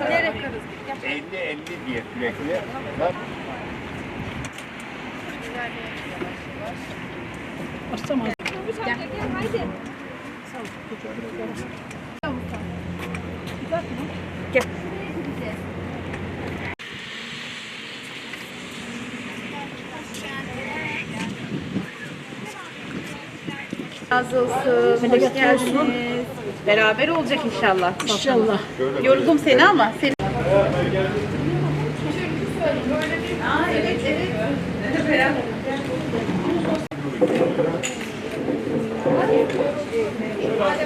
Nereye? 50-50 diye sürekli. Bak, Razı olsun. Hoş geldiniz. Beraber olacak inşallah. İnşallah. Yoruldum seni ama seni. Aa, evet evet. Beraber. Bak.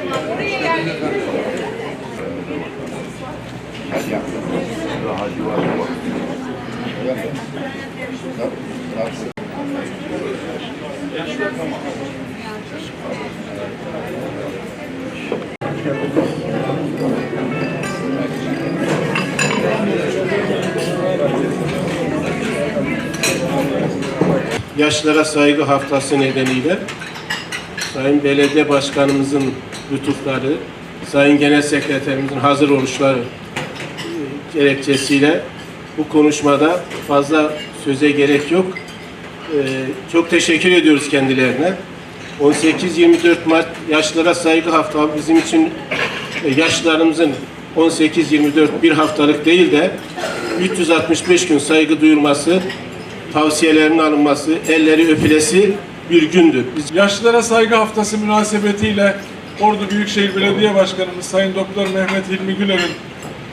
Yaşlara Saygı Haftası nedeniyle Sayın Belediye Başkanımızın lütufları, Sayın Genel Sekreterimizin hazır oluşları e, gerekçesiyle bu konuşmada fazla söze gerek yok. E, Çok teşekkür ediyoruz kendilerine. 18-24 Mart Yaşlara Saygı Hafta bizim için e, yaşlarımızın 18-24 bir haftalık değil de 365 gün saygı duyulması, tavsiyelerinin alınması, elleri öpülesi bir gündür. Biz Yaşlılara Saygı Haftası münasebetiyle Ordu Büyükşehir Belediye Başkanımız Sayın Doktor Mehmet Hilmi Güler'in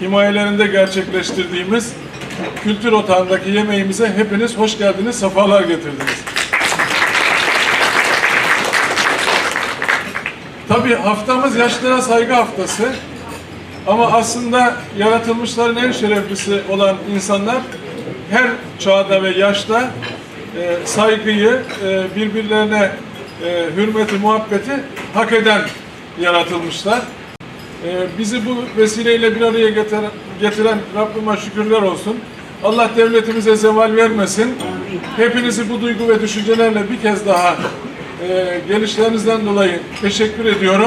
himayelerinde gerçekleştirdiğimiz kültür otağındaki yemeğimize hepiniz hoş geldiniz, sefalar getirdiniz. Tabii haftamız Yaşlılara Saygı Haftası ama aslında yaratılmışların en şereflisi olan insanlar her çağda ve yaşta e, saygıyı, e, birbirlerine e, hürmeti, muhabbeti hak eden yaratılmışlar. E, bizi bu vesileyle bir araya getiren, getiren Rabbime şükürler olsun. Allah devletimize zeval vermesin. Hepinizi bu duygu ve düşüncelerle bir kez daha e, gelişlerinizden dolayı teşekkür ediyorum.